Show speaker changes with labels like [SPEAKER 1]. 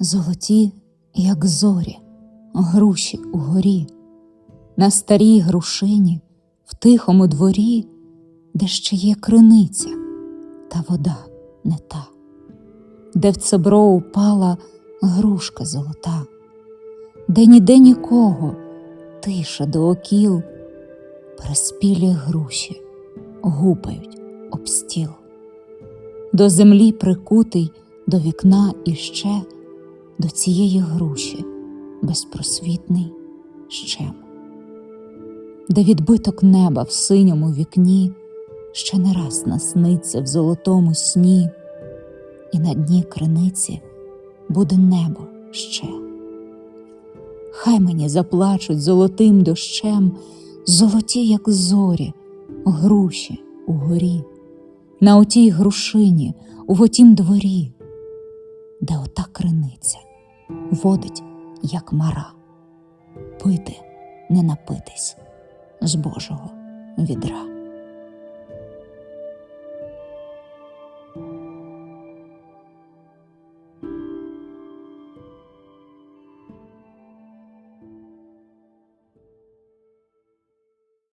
[SPEAKER 1] золоті, як зорі, груші угорі, на старій грушині, в тихому дворі, де ще є криниця, та вода не та, де в цебро упала грушка золота, де ніде нікого, тиша до окіл, переспілі груші гупають об стіл. До землі прикутий до вікна іще до цієї груші безпросвітний щем, де відбиток неба в синьому вікні ще не раз насниться в золотому сні, і на дні криниці буде небо ще. Хай мені заплачуть золотим дощем, золоті, як зорі, груші угорі, на отій грушині, у отім дворі, де ота криниця водить, як мара, пити не напитись з Божого відра.